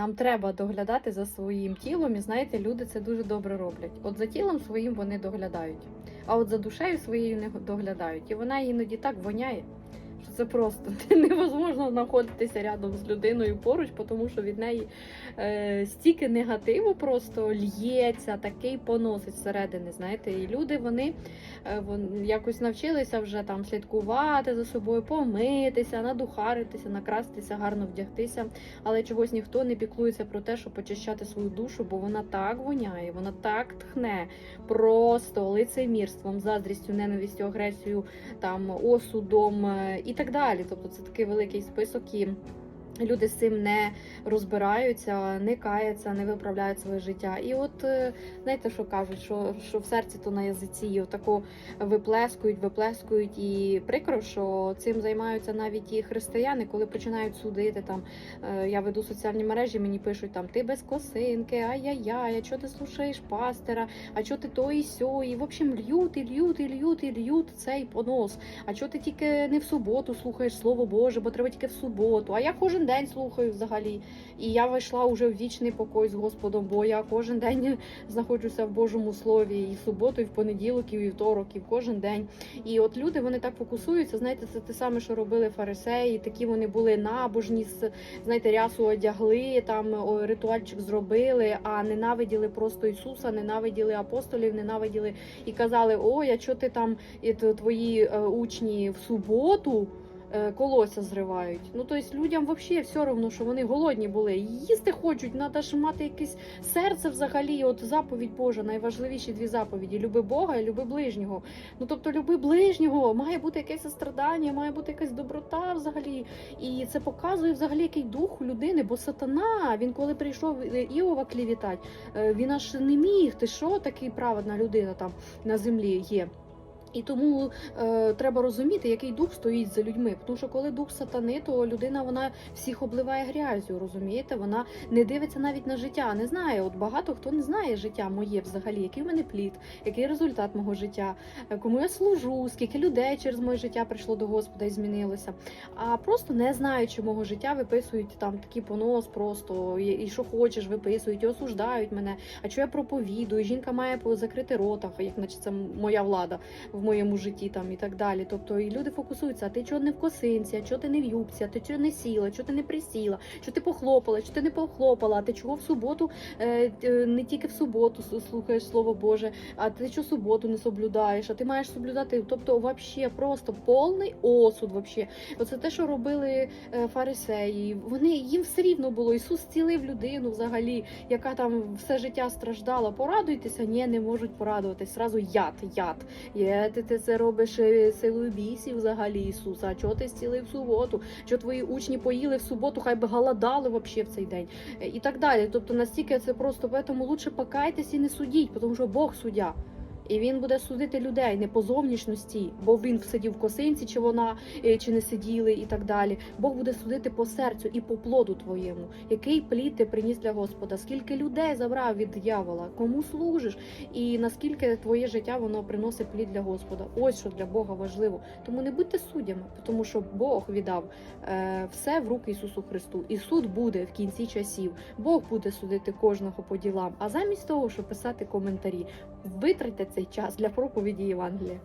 Нам треба доглядати за своїм тілом, і знаєте, люди це дуже добре роблять. От за тілом своїм вони доглядають, а от за душею своєю не доглядають. І вона іноді так воняє, це просто. Невозможно знаходитися рядом з людиною поруч, тому що від неї е, стільки негативу просто л'ється, такий поносить зсередини. Знаєте, і люди вони е, вон, якось навчилися вже там слідкувати за собою, помитися, надухаритися, накрастися, гарно вдягтися. Але чогось ніхто не піклується про те, щоб очищати свою душу, бо вона так воняє, вона так тхне. Просто лицемірством, заздрістю, ненавистю, агресією, там осудом е, і так далі. Тобто це такий великий список і. Люди з цим не розбираються, не каяться, не виправляють своє життя. І от е, знаєте, що кажуть, що, що в серці, то на язиці і отако виплескують, виплескують. І прикро, що цим займаються навіть і християни, коли починають судити. Там е, я веду соціальні мережі, мені пишуть там ти без косинки, ай-яй-яй, а чого ти слушаєш пастора, а чого ти то і сьо, і в общем льють, і льють, і льють, і цей понос. А чого ти тільки не в суботу слухаєш слово Боже, бо треба тільки в суботу. А я кожен день слухаю взагалі. І я вийшла вже в вічний покой з Господом, бо я кожен день знаходжуся в Божому слові і в суботу, і в понеділок, і в вівторок, і в кожен день. І от люди вони так фокусуються. Знаєте, це те саме, що робили фарисеї. Такі вони були набожні, знаєте, рясу одягли, там о, ритуальчик зробили, а ненавиділи просто Ісуса, ненавиділи апостолів, ненавиділи і казали: Ой, а що ти там і твої е, учні в суботу? Е, Колося зривають. Ну тобто людям взагалі все одно, що вони голодні були. Їсти хочуть, треба ж мати якесь серце взагалі. От заповідь Божа, найважливіші дві заповіді: люби Бога і люби ближнього. Ну тобто, люби ближнього, має бути якесь страдання, має бути якась доброта взагалі. І це показує взагалі який дух у людини, бо сатана, він коли прийшов е, Іова клівітать, е, він аж не міг. Ти що такий праведна людина там на землі є. І тому е, треба розуміти, який дух стоїть за людьми. Тому що коли дух сатани, то людина вона всіх обливає грязю, розумієте? Вона не дивиться навіть на життя, не знає. От багато хто не знає життя моє взагалі, який в мене плід, який результат мого життя, е, кому я служу, скільки людей через моє життя прийшло до Господа і змінилося. А просто не знаючи мого життя, виписують там такий понос, просто і, що хочеш, виписують, і осуждають мене. А що я проповідую? Жінка має закрити рота, як наче це моя влада в моєму житті там і так далі. Тобто і люди фокусуються, а ти чого не в косинці, а чого ти не в юбці, а ти чого не сіла, чого ти не присіла, що ти похлопала, що ти не похлопала, а ти чого в суботу, е, е, не тільки в суботу слухаєш слово Боже, а ти що суботу не соблюдаєш, а ти маєш соблюдати. Тобто, вообще просто повний осуд. Вообще. Оце те, що робили е, фарисеї. Вони їм все рівно було. Ісус зцілив людину взагалі, яка там все життя страждала. Порадуйтеся, ні, не можуть порадуватись. Зразу яд, яд. Ти, ти це робиш е, силою бісів взагалі Ісуса. А чого ти зцілив в суботу? Що твої учні поїли в суботу, хай би голодали вообще в цей день. Е, І так далі. Тобто настільки це просто поэтому лучше покайтесь і не судіть, тому що Бог суддя. І він буде судити людей не по зовнішності, бо він сидів в косинці, чи вона е, чи не сиділи, і так далі. Бог буде судити по серцю і по плоду твоєму. Який плід ти приніс для Господа? Скільки людей забрав від диявола? Кому служиш? І наскільки твоє життя воно приносить плід для Господа? Ось що для Бога важливо. Тому не будьте суддями, тому що Бог віддав е, все в руки Ісусу Христу. І суд буде в кінці часів. Бог буде судити кожного по ділам. А замість того, щоб писати коментарі, витратьте цей час для проповіді Євангелія.